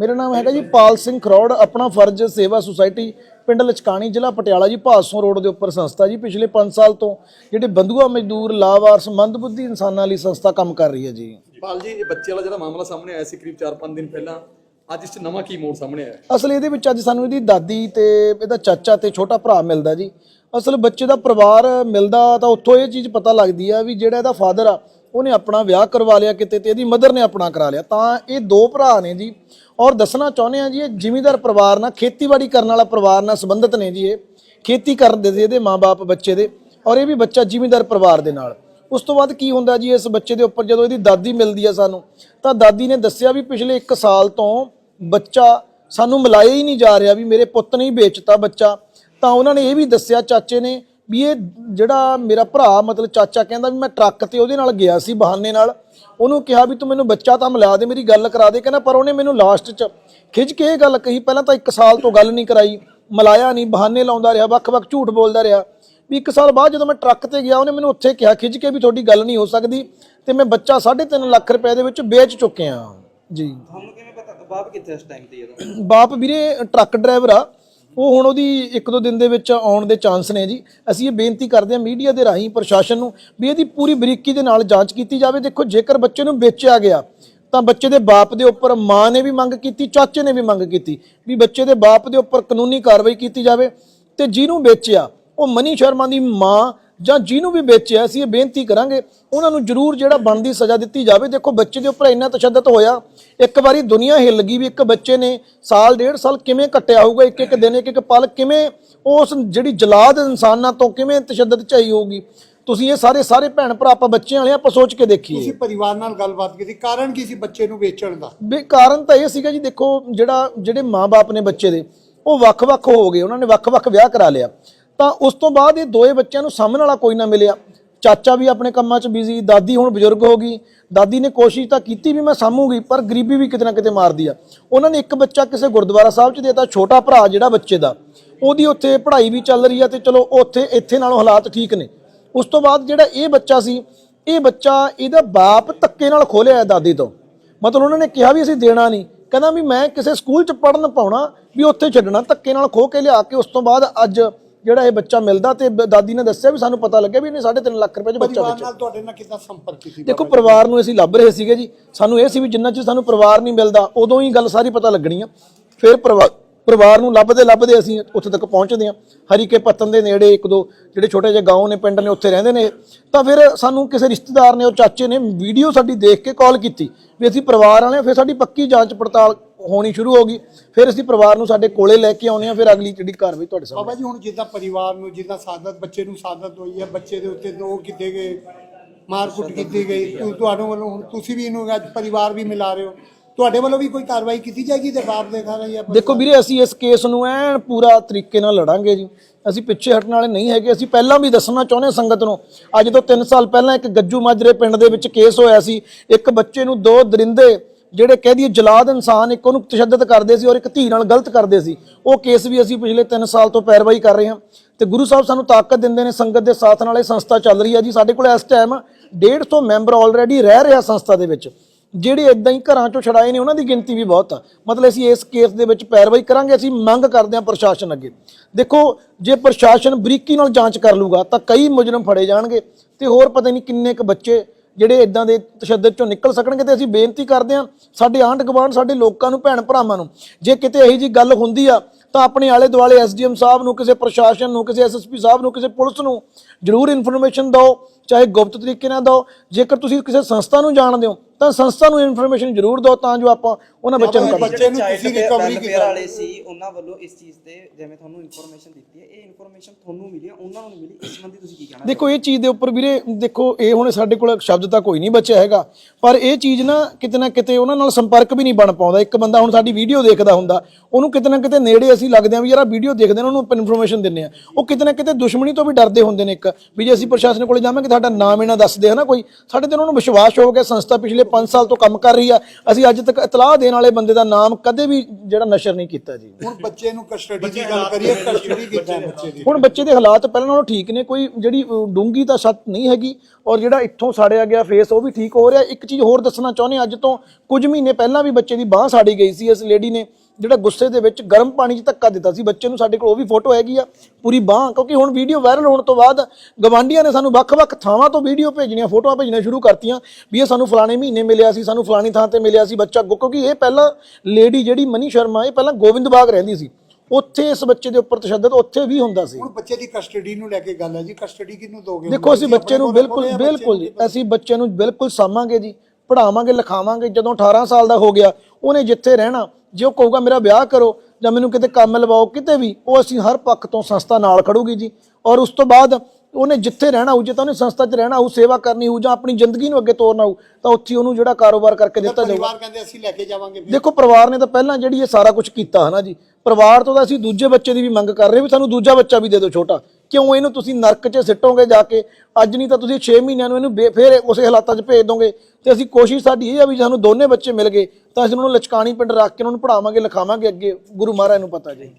ਮੇਰਾ ਨਾਮ ਹੈਗਾ ਜੀ ਪਾਲ ਸਿੰਘ ਖਰੋੜ ਆਪਣਾ ਫਰਜ਼ ਸੇਵਾ ਸੁਸਾਇਟੀ ਪਿੰਡ ਲਚਕਾਣੀ ਜ਼ਿਲ੍ਹਾ ਪਟਿਆਲਾ ਜੀ ਭਾਸੋਂ ਰੋਡ ਦੇ ਉੱਪਰ ਸੰਸਥਾ ਜੀ। ਪਿਛਲੇ 5 ਸਾਲ ਤੋਂ ਜਿਹੜੇ ਬੰਧੂਆ ਮਜ਼ਦੂਰ ਲਾਵਾਰਸ ਮੰਦਬੁੱਧੀ ਇਨਸਾਨਾਂ ਲਈ ਸੰਸਥਾ ਕੰਮ ਕਰ ਰਹੀ ਹੈ ਜੀ। ਪਾਲ ਜੀ ਇਹ ਬੱਚੇ ਵਾਲਾ ਜਿਹੜਾ ਮਾਮਲਾ ਸਾਹਮਣੇ ਆਇਆ ਸੀ ਕਰੀਬ 4-5 ਦਿਨ ਪਹਿਲਾਂ ਅੱਜ ਇਸ 'ਚ ਨਵਾਂ ਕੀ ਮੋੜ ਸਾਹਮਣੇ ਆਇਆ? ਅਸਲ ਇਹਦੇ ਵਿੱਚ ਅੱਜ ਸਾਨੂੰ ਇਹਦੀ ਦਾਦੀ ਤੇ ਇਹਦਾ ਚਾਚਾ ਤੇ ਛੋਟਾ ਭਰਾ ਮਿਲਦਾ ਜੀ। ਅਸਲ ਬੱਚੇ ਦਾ ਪਰਿਵਾਰ ਮਿਲਦਾ ਤਾਂ ਉੱਥੋਂ ਇਹ ਚੀਜ਼ ਪਤਾ ਲੱਗਦੀ ਆ ਵੀ ਜਿਹੜਾ ਇਹਦਾ ਫਾਦਰ ਆ ਉਹਨੇ ਆਪਣਾ ਵਿਆਹ ਕਰਵਾ ਲਿਆ ਕਿਤੇ ਤੇ ਇਹਦੀ ਮਦਰ ਨੇ ਆਪਣਾ ਕਰਾ ਲਿਆ। ਤਾਂ ਇਹ ਦੋ ਭਰਾ ਨੇ ਜੀ। ਔਰ ਦੱਸਣਾ ਚਾਹੁੰਦੇ ਆ ਜੀ, ਇਹ ਜ਼ਿਮੀਂਦਾਰ ਪਰਿਵਾਰ ਨਾਲ ਖੇਤੀਬਾੜੀ ਕਰਨ ਵਾਲਾ ਪਰਿਵਾਰ ਨਾਲ ਸੰਬੰਧਿਤ ਨੇ ਜੀ ਇਹ। ਖੇਤੀ ਕਰਦੇ ਸੀ ਇਹਦੇ ਮਾਪੇ ਬੱਚੇ ਦੇ। ਔਰ ਇਹ ਵੀ ਬੱਚਾ ਜ਼ਿਮੀਂਦਾਰ ਪਰਿਵਾਰ ਦੇ ਨਾਲ। ਉਸ ਤੋਂ ਬਾਅਦ ਕੀ ਹੁੰਦਾ ਜੀ, ਇਸ ਬੱਚੇ ਦੇ ਉੱਪਰ ਜਦੋਂ ਇਹਦੀ ਦਾਦੀ ਮਿਲਦੀ ਆ ਸਾਨੂੰ, ਤਾਂ ਦਾਦੀ ਨੇ ਦੱਸਿਆ ਵੀ ਪਿਛਲੇ 1 ਸਾਲ ਤੋਂ ਬੱਚਾ ਸਾਨੂੰ ਮਿਲਾਇਆ ਹੀ ਨਹੀਂ ਜਾ ਰਿਹਾ ਵੀ ਮੇਰੇ ਪੁੱਤ ਨੇ ਹੀ ਵੇਚਤਾ ਬੱਚਾ। ਤਾਂ ਉਹਨਾਂ ਨੇ ਇਹ ਵੀ ਦੱਸਿਆ ਚਾਚੇ ਨੇ ਵੀ ਇਹ ਜਿਹੜਾ ਮੇਰਾ ਭਰਾ ਮਤਲਬ ਚਾਚਾ ਕਹਿੰਦਾ ਵੀ ਮੈਂ ਟਰੱਕ ਤੇ ਉਹਦੇ ਨਾਲ ਗਿਆ ਸੀ ਬਹਾਨੇ ਨਾਲ ਉਹਨੂੰ ਕਿਹਾ ਵੀ ਤੂੰ ਮੈਨੂੰ ਬੱਚਾ ਤਾਂ ਮਿਲਾ ਦੇ ਮੇਰੀ ਗੱਲ ਕਰਾ ਦੇ ਕਹਿੰਦਾ ਪਰ ਉਹਨੇ ਮੈਨੂੰ ਲਾਸਟ 'ਚ ਖਿੱਚ ਕੇ ਇਹ ਗੱਲ ਕਹੀ ਪਹਿਲਾਂ ਤਾਂ 1 ਸਾਲ ਤੋਂ ਗੱਲ ਨਹੀਂ ਕਰਾਈ ਮਿਲਾਇਆ ਨਹੀਂ ਬਹਾਨੇ ਲਾਉਂਦਾ ਰਿਹਾ ਵੱਖ-ਵੱਖ ਝੂਠ ਬੋਲਦਾ ਰਿਹਾ ਵੀ 1 ਸਾਲ ਬਾਅਦ ਜਦੋਂ ਮੈਂ ਟਰੱਕ ਤੇ ਗਿਆ ਉਹਨੇ ਮੈਨੂੰ ਉੱਥੇ ਕਿਹਾ ਖਿੱਚ ਕੇ ਵੀ ਤੁਹਾਡੀ ਗੱਲ ਨਹੀਂ ਹੋ ਸਕਦੀ ਤੇ ਮੈਂ ਬੱਚਾ 3.5 ਲੱਖ ਰੁਪਏ ਦੇ ਵਿੱਚ ਵੇਚ ਚੁੱਕਿਆ। ਜੀ। ਤੁਹਾਨੂੰ ਕਿਵੇਂ ਪਤਾ ਬਾਪ ਕਿੱਥੇ ਇਸ ਟਾਈਮ ਤੇ ਜਦੋਂ? ਬਾਪ ਵੀਰੇ ਟਰੱਕ ਡਰਾਈਵਰ ਆ। ਉਹ ਹੁਣ ਉਹਦੀ ਇੱਕ ਦੋ ਦਿਨ ਦੇ ਵਿੱਚ ਆਉਣ ਦੇ ਚਾਂਸ ਨੇ ਜੀ। ਅਸੀਂ ਇਹ ਬੇਨਤੀ ਕਰਦੇ ਹਾਂ ਮੀਡੀਆ ਦੇ ਰਾਹੀਂ ਪ੍ਰਸ਼ਾਸਨ ਨੂੰ ਵੀ ਇਹਦੀ ਪੂਰੀ ਬਰੀਕੀ ਦੇ ਨਾਲ ਜਾਂਚ ਕੀਤੀ ਜਾਵੇ। ਦੇਖੋ, ਜੇਕਰ ਬੱਚੇ ਨੂੰ ਵੇਚਿਆ ਗਿਆ, ਤਾਂ ਬੱਚੇ ਦੇ ਬਾਪ ਦੇ ਉੱਪਰ ਮਾਂ ਨੇ ਵੀ ਮੰਗ ਕੀਤੀ, ਚਾਚੇ ਨੇ ਵੀ ਮੰਗ ਕੀਤੀ ਵੀ ਬੱਚੇ ਦੇ ਬਾਪ ਦੇ ਉੱਪਰ ਕਾਨੂੰਨੀ ਕਾਰਵਾਈ ਕੀਤੀ ਜਾਵੇ ਤੇ ਜਿਹਨੂੰ ਵੇਚਿਆ, ਉਹ ਮਨੀ ਸ਼ਰਮਾ ਦੀ ਮਾਂ ਜਾਂ ਜਿਹਨੂੰ ਵੀ ਵੇਚਿਆ ਅਸੀਂ ਇਹ ਬੇਨਤੀ ਕਰਾਂਗੇ ਉਹਨਾਂ ਨੂੰ ਜ਼ਰੂਰ ਜਿਹੜਾ ਬਣਦੀ ਸਜ਼ਾ ਦਿੱਤੀ ਜਾਵੇ। ਦੇਖੋ ਬੱਚੇ ਦੇ ਉੱਪਰ ਇੰਨਾ ਤਸ਼ੱਦਦ ਹੋਇਆ ਇੱਕ ਵਾਰੀ ਦੁਨੀਆ ਹਿੱਲ ਗਈ ਵੀ ਇੱਕ ਬੱਚੇ ਨੇ ਸਾਲ ਡੇਢ ਸਾਲ ਕਿਵੇਂ ਕੱਟਿਆ ਹੋਊਗਾ ਇੱਕ ਇੱਕ ਦਿਨ ਇੱਕ ਇੱਕ ਪਲ ਕਿਵੇਂ ਉਸ ਜਿਹੜੀ ਜਲਾਦ ਇਨਸਾਨਾਂ ਤੋਂ ਕਿਵੇਂ ਤਸ਼ੱਦਦ ਝਾਈ ਹੋਊਗੀ? ਤੁਸੀਂ ਇਹ ਸਾਰੇ ਸਾਰੇ ਭੈਣ ਭਰਾ ਆਪਾਂ ਬੱਚਿਆਂ ਵਾਲੇ ਆਪਾਂ ਸੋਚ ਕੇ ਦੇਖੀਏ। ਤੁਸੀਂ ਪਰਿਵਾਰ ਨਾਲ ਗੱਲਬਾਤ ਕੀਤੀ ਕਾਰਨ ਕੀ ਸੀ ਬੱਚੇ ਨੂੰ ਵੇਚਣ ਦਾ? ਵੀ ਕਾਰਨ ਤਾਂ ਇਹ ਸੀਗਾ ਜੀ ਦੇਖੋ ਜਿਹੜਾ ਜਿਹੜੇ ਮਾਪੇ ਨੇ ਬੱਚੇ ਦੇ ਉਹ ਵੱਖ-ਵੱਖ ਹੋ ਗਏ ਉਹਨਾਂ ਨੇ ਵੱਖ-ਵੱਖ ਵਿਆਹ ਕਰਾ ਲਿਆ। ਤਾਂ ਉਸ ਤੋਂ ਬਾਅਦ ਇਹ ਦੋਏ ਬੱਚਿਆਂ ਨੂੰ ਸਾਹਮਣ ਵਾਲਾ ਕੋਈ ਨਾ ਮਿਲਿਆ। ਚਾਚਾ ਵੀ ਆਪਣੇ ਕੰਮਾਂ 'ਚ ਬਿਜ਼ੀ ਦਾਦੀ ਹੁਣ ਬਜ਼ੁਰਗ ਹੋ ਗਈ। ਦਾਦੀ ਨੇ ਕੋਸ਼ਿਸ਼ ਤਾਂ ਕੀਤੀ ਵੀ ਮੈਂ ਸਾਂਭੂਗੀ, ਪਰ ਗਰੀਬੀ ਵੀ ਕਿਤੇ ਨਾ ਕਿਤੇ ਮਾਰਦੀ ਆ। ਉਹਨਾਂ ਨੇ ਇੱਕ ਬੱਚਾ ਕਿਸੇ ਗੁਰਦੁਆਰਾ ਸਾਹਿਬ 'ਚ ਦੇਤਾ, ਛੋਟਾ ਭਰਾ ਜਿਹੜਾ ਬੱਚੇ ਦਾ। ਉਹਦੀ ਉੱਥੇ ਪੜ੍ਹਾਈ ਵੀ ਚੱਲ ਰਹੀ ਆ ਤੇ ਚਲੋ ਉੱਥੇ, ਇੱਥੇ ਨਾਲੋਂ ਹਾਲਾਤ ਠੀਕ ਨੇ। ਉਸ ਤੋਂ ਬਾਅਦ ਜਿਹੜਾ ਇਹ ਬੱਚਾ ਸੀ, ਇਹ ਬੱਚਾ ਇਹਦਾ ਬਾਪ ਧੱਕੇ ਨਾਲ ਖੋਲਿਆ ਹੈ ਦਾਦੀ ਤੋਂ। ਮਤਲਬ ਉਹਨਾਂ ਨੇ ਕਿਹਾ ਵੀ ਅਸੀਂ ਦੇਣਾ ਨਹੀਂ। ਕਹਿੰਦਾ ਵੀ ਮੈਂ ਕਿਸੇ ਸਕੂਲ 'ਚ ਪੜਨ ਪਾਉਣਾ, ਵੀ ਉੱਥੇ ਛੱਡਣਾ, ਧੱਕੇ ਨਾਲ ਖੋ ਕੇ ਲਿਆ ਕੇ ਉਸ ਤੋਂ ਬਾਅਦ ਅੱਜ ਜਿਹੜਾ ਇਹ ਬੱਚਾ ਮਿਲਦਾ ਤੇ ਬ- ਦਾਦੀ ਨੇ ਦੱਸਿਆ ਵੀ ਸਾਨੂੰ ਪਤਾ ਲੱਗਿਆ ਵੀ ਇਹਨੇ 3.5 ਲੱਖ ਰੁਪਏ 'ਚ ਬੱਚਾ ਪਰਿਵਾਰ ਵੇਚਿਆ। ਨਾਲ ਤੁਹਾਡੇ ਨਾਲ ਕਿੱਦਾਂ ਸੰਪਰਕ ਸੀ? ਦੇਖੋ ਪਰਿਵਾਰ ਨੂੰ ਅਸੀਂ ਲੱਭ ਰਹੇ ਸੀਗੇ ਜੀ। ਸਾਨੂੰ ਇਹ ਸੀ ਵੀ ਜਿੰਨਾ ਚਿਰ ਸਾਨੂੰ ਪਰਿਵਾਰ ਨਹੀਂ ਮਿਲਦਾ ਉਦੋਂ ਹੀ ਗੱਲ ਸਾਰੀ ਪਤਾ ਲੱਗਣੀ ਆ। ਫਿਰ ਪਰਿਵਾਰ ਪਰਿਵਾਰ ਨੂੰ ਲੱਭਦੇ ਲੱਭਦੇ ਅਸੀਂ ਉੱਥੇ ਤੱਕ ਪਹੁੰਚਦੇ ਹਾਂ ਹਰੀਕੇ ਪੱਤਨ ਦੇ ਨੇੜੇ ਇੱਕ ਦੋ ਜਿਹੜੇ ਛੋਟੇ ਜਿਹੇ ਗਾਉਂ ਨੇ ਪਿੰਡ ਨੇ ਉੱਥੇ ਰਹਿੰਦੇ ਨੇ। ਤਾਂ ਫਿਰ ਸਾਨੂੰ ਕਿਸੇ ਰਿਸ਼ਤੇਦਾਰ ਨੇ ਉਹ ਚਾਚੇ ਨੇ ਵੀਡੀਓ ਸਾਡੀ ਦੇਖ ਕੇ ਕਾਲ ਕੀਤੀ ਵੀ ਅਸੀਂ ਪਰਿਵਾਰ ਵਾਲੇ ਹਾਂ ਫਿਰ ਸਾਡੀ ਪੱਕੀ ਜਾਂਚ ਪੜਤਾਲ ਹੋਣੀ ਸ਼ੁਰੂ ਹੋ ਗਈ ਫਿਰ ਅਸੀਂ ਪਰਿਵਾਰ ਨੂੰ ਸਾਡੇ ਕੋਲੇ ਲੈ ਕੇ ਆਉਂਦੇ ਹਾਂ ਫਿਰ ਅਗਲੀ ਜਿਹੜੀ ਕਾਰਵਾਈ ਤੁਹਾਡੇ ਸਾਹਮਣੇ ਬਾਬਾ ਜੀ ਹੁਣ ਜਿੱਦਾਂ ਪਰਿਵਾਰ ਨੂੰ ਜਿੱਦਾਂ ਸਾਦਤ ਬੱਚੇ ਨੂੰ ਸਾਦਤ ਹੋਈ ਹੈ ਬੱਚੇ ਦੇ ਉੱਤੇ ਉਹ ਕੀਤੇ ਗਏ ਮਾਰਕੁੱਟ ਕੀਤੀ ਗਈ ਤੁ- ਤੁਹਾਨੂੰ ਵੱਲੋਂ ਹੁਣ ਤੁਸੀਂ ਵੀ ਇਹਨੂੰ ਅੱਜ ਪਰਿਵਾਰ ਵੀ ਮਿਲਾ ਰਹੇ ਹੋ। ਤੁਹਾਡੇ ਵੱਲੋਂ ਵੀ ਕੋਈ ਕਾਰਵਾਈ ਕੀਤੀ ਜਾਏਗੀ ਤੇ ਬਾਪ ਦੇ ਘਰ ਜਾਂ ਦੇਖੋ ਵੀਰੇ ਅਸੀਂ ਇਸ ਕੇਸ ਨੂੰ ਐਨ ਪੂਰਾ ਤਰੀਕੇ ਨਾਲ ਲੜਾਂਗੇ ਜੀ। ਅਸੀਂ ਪਿੱਛੇ ਹਟਣ ਵਾਲੇ ਨਹੀਂ ਹੈਗੇ। ਅਸੀਂ ਪਹਿਲਾਂ ਵੀ ਦੱਸਣਾ ਚਾਹੁੰਦੇ ਹਾਂ ਸੰਗਤ ਨੂੰ ਅੱਜ ਤੋਂ 3 ਸਾਲ ਪਹਿਲਾਂ ਇੱਕ ਗੱਜੂ ਮਾਜਰੇ ਪਿੰਡ ਦੇ ਵਿੱਚ ਕੇਸ ਹੋਇਆ ਸੀ। ਇੱਕ ਬੱਚੇ ਨੂੰ ਦੋ ਦਰਿੰਦੇ ਜਿਹੜੇ ਕਹਿ ਦਈਏ ਜਲਾਦ ਇਨਸਾਨ ਇੱਕ ਉਹਨੂੰ ਤਸ਼ੱਦਦ ਕਰਦੇ ਸੀ ਔਰ ਇੱਕ ਧੀ ਨਾਲ ਗਲਤ ਕਰਦੇ ਸੀ, ਉਹ ਕੇਸ ਵੀ ਅਸੀਂ ਪਿਛਲੇ 3 ਸਾਲ ਤੋਂ ਪੈਰਵਾਈ ਕਰ ਰਹੇ ਹਾਂ ਤੇ ਗੁਰੂ ਸਾਹਿਬ ਸਾਨੂੰ ਤਾਕਤ ਦਿੰਦੇ ਨੇ, ਸੰਗਤ ਦੇ ਸਾਥ ਨਾਲ ਇਹ ਸੰਸਥਾ ਚੱਲ ਰਹੀ ਹੈ ਜੀ। ਸਾਡੇ ਕੋਲ ਇਸ ਟਾਈਮ 150 ਮੈਂਬਰ ਆਲਰੇਡੀ ਰਹਿ ਰਿਹਾ ਸੰਸਥਾ ਦੇ ਵਿੱਚ, ਜਿਹੜੇ ਇਦਾਂ ਹੀ ਘਰਾਂ ਚੋਂ ਛੜਾਏ ਨੇ, ਉਹਨਾਂ ਦੀ ਗਿਣਤੀ ਵੀ ਬਹੁਤ ਆ। ਮਤਲਬ ਅਸੀਂ ਇਸ ਕੇਸ ਦੇ ਵਿੱਚ ਪੈਰਵਾਈ ਕਰਾਂਗੇ, ਅਸੀਂ ਮੰਗ ਕਰਦੇ ਹਾਂ ਪ੍ਰਸ਼ਾਸਨ ਅੱਗੇ। ਦੇਖੋ, ਜੇ ਪ੍ਰਸ਼ਾਸਨ ਬਰੀਕੀ ਨਾਲ ਜਾਂਚ ਕਰ ਲੂਗਾ ਤਾਂ ਕਈ ਮੁਜਰਮ ਫੜੇ ਜਾਣਗੇ ਤੇ ਹੋਰ ਪਤਾ ਨਹੀਂ ਕਿੰਨੇ ਕੁ ਬੱਚੇ ਜਿਹੜੇ ਇਦਾਂ ਦੇ ਤਸ਼ੱਦਦ ਚੋਂ ਨਿਕਲ ਸਕਣਗੇ ਤੇ ਅਸੀਂ ਬੇਨਤੀ ਕਰਦੇ ਹਾਂ, ਸਾਡੇ ਆਂਢ ਗੁਆਂਢ, ਸਾਡੇ ਲੋਕਾਂ ਨੂੰ, ਭੈਣ ਭਰਾਵਾਂ ਨੂੰ, ਜੇ ਕਿਤੇ ਇਹੀ ਜੀ ਗੱਲ ਹੁੰਦੀ ਆ, ਤਾਂ ਆਪਣੇ ਆਲੇ ਦੁਆਲੇ ਐਸਡੀਐਮ ਸਾਹਿਬ ਨੂੰ, ਕਿਸੇ ਪ੍ਰਸ਼ਾਸਨ ਨੂੰ, ਕਿਸੇ ਐਸਐਸਪੀ ਸਾਹਿਬ ਨੂੰ, ਕਿਸੇ ਪੁਲਿਸ ਨੂੰ ਜ਼ਰੂਰ ਇਨਫੋਰਮੇਸ਼ਨ ਦਿਓ। ਚਾਹੇ ਗੁਪਤ ਤਰੀਕੇ ਨਾਲ ਦਿਓ ਜੇਕਰ ਤੁਸੀਂ ਕਿਸੇ ਸੰਸਥਾ ਨੂੰ ਜਾਣਦੇ ਹੋ ਤਾਂ ਸੰਸਥਾ ਨੂੰ ਇਨਫੋਰਮੇਸ਼ਨ ਜ਼ਰੂਰ ਦਿਓ ਤਾਂ ਜੋ ਆਪਾਂ ਉਹਨਾਂ ਬੱਚਿਆਂ ਨੂੰ ਬੱਚੇ ਨੂੰ ਤੁਸੀਂ ਰਿਕਵਰੀ ਕੀਤਾ। ਵਾਲੇ ਸੀ ਉਹਨਾਂ ਵੱਲੋਂ ਇਸ ਚੀਜ਼ ਤੇ ਜਿਵੇਂ ਤੁਹਾਨੂੰ ਇਨਫੋਰਮੇਸ਼ਨ ਦਿੱਤੀ ਹੈ ਇਹ ਇਨਫੋਰਮੇਸ਼ਨ ਤੁਹਾਨੂੰ ਮਿਲੀ ਹੈ ਉਹਨਾਂ ਨੂੰ ਨਹੀਂ ਮਿਲੀ ਇਸ ਸੰਬੰਧੀ ਤੁਸੀਂ ਕੀ ਕਹਿਣਾ ਦੇਖੋ ਇਹ ਚੀਜ਼ ਦੇ ਉੱਪਰ ਵੀਰੇ ਦੇਖੋ ਇਹ ਹੁਣ ਸਾਡੇ ਕੋਲ ਸ਼ਬਦ ਤਾਂ ਕੋਈ ਨਹੀਂ ਬਚਿਆ ਹੈਗਾ ਪਰ ਇਹ ਚੀਜ਼ ਨਾ ਕਿਤੇ ਨਾ ਕਿਤੇ ਉਹਨਾਂ ਨਾਲ ਸੰਪਰਕ ਵੀ ਨਹੀਂ ਬਣ ਪਾਉਂਦਾ। ਇੱਕ ਬੰਦਾ ਹੁਣ ਸਾਡੀ ਵੀਡੀਓ ਦੇਖਦਾ ਹੁੰਦਾ ਉਹਨੂੰ ਕਿਤੇ ਨਾ ਕਿਤੇ ਨੇੜੇ ਅਸੀਂ ਲੱਗਦੇ ਆ ਵੀ ਯਾਰ ਆ ਵੀਡੀਓ ਦੇਖਦੇ ਨੇ ਉਹਨੂੰ ਇਨਫੋਰਮੇਸ਼ਨ ਦਿੰਨੇ ਆ ਉਹ ਕਿਤੇ ਨਾ ਕਿਤੇ ਦੁਸ਼ਮਣੀ ਤੋਂ ਵੀ ਡਰਦੇ ਹੁੰਦੇ ਨੇ ਇੱਕ ਵੀ ਜੇ ਅਸੀਂ ਪ੍ਰਸ਼ਾਸਨ ਕੋਲੇ ਜਾਵਾਂਗੇ ਸਾਡਾ ਨਾਮ ਇਹਨਾਂ ਦੱਸਦੇ ਹਨਾ ਕੋਈ? ਸਾਡੇ ਤੇ ਉਹਨਾਂ ਨੂੰ ਵਿਸ਼ਵਾਸ ਹੋ ਗਿਆ ਸੰਸਥਾ ਪਿਛਲੇ 5 ਸਾਲ ਤੋਂ ਕੰਮ ਕਰ ਰਹੀ ਆ। ਅਸੀਂ ਅੱਜ ਤੱਕ ਇਤਲਾਹ ਦੇਣ ਵਾਲੇ ਬੰਦੇ ਦਾ ਨਾਮ ਕਦੇ ਵੀ ਜਿਹੜਾ ਨਸ਼ਰ ਨਹੀਂ ਕੀਤਾ ਜੀ। ਹੁਣ ਬੱਚੇ ਨੂੰ ਕਸਟਡੀ ਦੀ ਗੱਲ ਕਰੀਏ ਕਸਟਡੀ ਕਿੱਦਾਂ ਹੈ ਬੱਚੇ ਦੀ? ਹੁਣ ਬੱਚੇ ਦੇ ਹਾਲਾਤ ਪਹਿਲਾਂ ਨਾਲੋਂ ਠੀਕ ਨੇ ਕੋਈ ਜਿਹੜੀ ਡੂੰਗੀ ਤਾਂ ਸੱਟ ਨਹੀਂ ਹੈਗੀ। ਔਰ ਜਿਹੜਾ ਇੱਥੋਂ ਸਾੜਿਆ ਗਿਆ ਫੇਸ ਉਹ ਵੀ ਠੀਕ ਹੋ ਰਿਹਾ। ਇੱਕ ਚੀਜ਼ ਹੋਰ ਦੱਸਣਾ ਚਾਹੁੰਦੇ ਹਾਂ, ਅੱਜ ਤੋਂ ਕੁਝ ਮਹੀਨੇ ਪਹਿਲਾਂ ਵੀ ਬੱਚੇ ਦੀ ਬਾਹ ਸਾੜੀ ਗਈ ਸੀ ਇਸ ਲੇਡੀ ਨੇ। ਜਿਹੜਾ ਗੁੱਸੇ ਦੇ ਵਿੱਚ ਗਰਮ ਪਾਣੀ 'ਚ ਧੱਕਾ ਦਿੱਤਾ ਸੀ ਬੱਚੇ ਨੂੰ ਸਾਡੇ ਕੋਲ ਉਹ ਵੀ ਫੋਟੋ ਹੈਗੀ ਆ ਪੂਰੀ ਬਾਹ ਕਿਉਂਕਿ ਹੁਣ ਵੀਡੀਓ ਵਾਇਰਲ ਹੋਣ ਤੋਂ ਬਾਅਦ ਗਵਾਂਡੀਆਂ ਨੇ ਸਾਨੂੰ ਵੱਖ-ਵੱਖ ਥਾਵਾਂ ਤੋਂ ਵੀਡੀਓ ਭੇਜਣੀਆਂ ਫੋਟੋਆਂ ਭੇਜਣੀਆਂ ਸ਼ੁਰੂ ਕਰਤੀਆਂ ਵੀ ਇਹ ਸਾਨੂੰ ਫਲਾਣੇ ਮਹੀਨੇ ਮਿਲਿਆ ਸੀ ਸਾਨੂੰ ਫਲਾਣੀ ਥਾਂ ਤੇ ਮਿਲਿਆ ਸੀ ਬੱਚਾ ਕਿਉਂਕਿ ਇਹ ਪਹਿਲਾਂ ਲੇਡੀ ਜਿਹੜੀ ਮਨੀ ਸ਼ਰਮਾ ਇਹ ਪਹਿਲਾਂ ਗੋਬਿੰਦਬਾਗ ਰਹਿੰਦੀ ਸੀ। ਉੱਥੇ ਇਸ ਬੱਚੇ ਦੇ ਉੱਪਰ ਤਸ਼ੱਦਦ ਉੱਥੇ ਵੀ ਹੁੰਦਾ ਸੀ। ਹੁਣ ਬੱਚੇ ਦੀ ਕਸਟਡੀ ਨੂੰ ਲੈ ਕੇ ਗੱਲ ਹੈ ਜੀ ਕਸਟਡੀ ਕਿਹਨੂੰ ਦੋਗੇ? ਦੇਖੋ ਅਸੀਂ ਬੱਚੇ ਨੂੰ ਬਿਲਕੁਲ ਬਿਲਕੁਲ ਅਸੀਂ ਬੱਚੇ ਨੂੰ ਬਿਲਕੁਲ ਸਾਂਭਾਂਗੇ ਜੀ। ਪੜਾਵਾਂਗੇ ਲਿਖਾਵਾਂਗੇ ਜਦੋਂ 18 ਸਾਲ ਦਾ ਹੋ ਗਿਆ ਉਹਨੇ ਜਿੱਥੇ ਰਹਿਣਾ ਜੇ ਉਹ ਕਹੂਗਾ ਮੇਰਾ ਵਿਆਹ ਕਰੋ ਜਾਂ ਮੈਨੂੰ ਕਿਤੇ ਕੰਮ ਲਵਾਓ ਕਿਤੇ ਵੀ ਉਹ ਅਸੀਂ ਹਰ ਪੱਖ ਤੋਂ ਸੰਸਥਾ ਨਾਲ ਖੜੂਗੀ ਜੀ। ਔਰ ਉਸ ਤੋਂ ਬਾਅਦ ਉਹਨੇ ਜਿੱਥੇ ਰਹਿਣਾ ਹੋਊ ਜੇ ਤਾਂ ਉਹਨੇ ਸੰਸਥਾ 'ਚ ਰਹਿਣਾ ਹੋਊ ਸੇਵਾ ਕਰਨੀ ਹੋਊ ਜਾਂ ਆਪਣੀ ਜ਼ਿੰਦਗੀ ਨੂੰ ਅੱਗੇ ਤੋਰਨਾ ਹੋਊ ਤਾਂ ਉੱਥੇ ਉਹਨੂੰ ਜਿਹੜਾ ਕਾਰੋਬਾਰ ਕਰਕੇ ਦਿੱਤਾ ਜਾਊਗਾ। ਪਰਿਵਾਰ ਕਹਿੰਦੇ ਅਸੀਂ ਲੈ ਕੇ ਜਾਵਾਂਗੇ ਫਿਰ। ਦੇਖੋ ਪਰਿਵਾਰ ਨੇ ਤਾਂ ਪਹਿਲਾਂ ਜਿਹੜੀ ਇਹ ਸਾਰਾ ਕੁਝ ਕੀਤਾ ਹੈ ਨਾ ਜੀ। ਪਰਿਵਾਰ ਤੋਂ ਤਾਂ ਅਸੀਂ ਦੂਜੇ ਬੱਚੇ ਦੀ ਵੀ ਮੰਗ ਕਰ ਰਹੇ ਵੀ ਸਾਨੂੰ ਦੂਜਾ ਬੱਚਾ ਵੀ ਦੇ ਦਿਓ ਛੋਟਾ। ਕਿਉਂ ਇਹਨੂੰ ਤੁਸੀਂ ਨਰਕ 'ਚ ਸਿੱਟੋਗੇ ਜਾ ਕੇ? ਅੱਜ ਨਹੀਂ ਤਾਂ ਤੁਸੀਂ 6 ਮਹੀਨਿਆਂ ਨੂੰ ਇਹਨੂੰ ਬੇ- ਫਿਰ ਉਸੇ ਹਾਲਾਤਾਂ 'ਚ ਭੇਜ ਦੋਗੇ ਤੇ ਅਸੀਂ ਕੋਸ਼ਿਸ਼ ਸਾਡੀ ਇਹ ਆ ਵੀ ਸਾਨੂੰ ਦੋਨੇ ਬੱਚੇ ਮਿਲ ਗਏ ਤਾਂ ਅਸੀਂ ਉਹਨਾਂ ਨੂੰ ਲਚਕਾਣੀ ਪਿੰਡ ਰੱਖ ਕੇ ਉਹਨਾਂ ਨੂੰ ਪੜਾਵਾਂਗੇ ਲਿਖਾਵਾਂਗੇ ਅੱਗੇ। ਗੁਰੂ ਮਹਾਰਾਜ ਨੂੰ ਪਤਾ ਜੀ।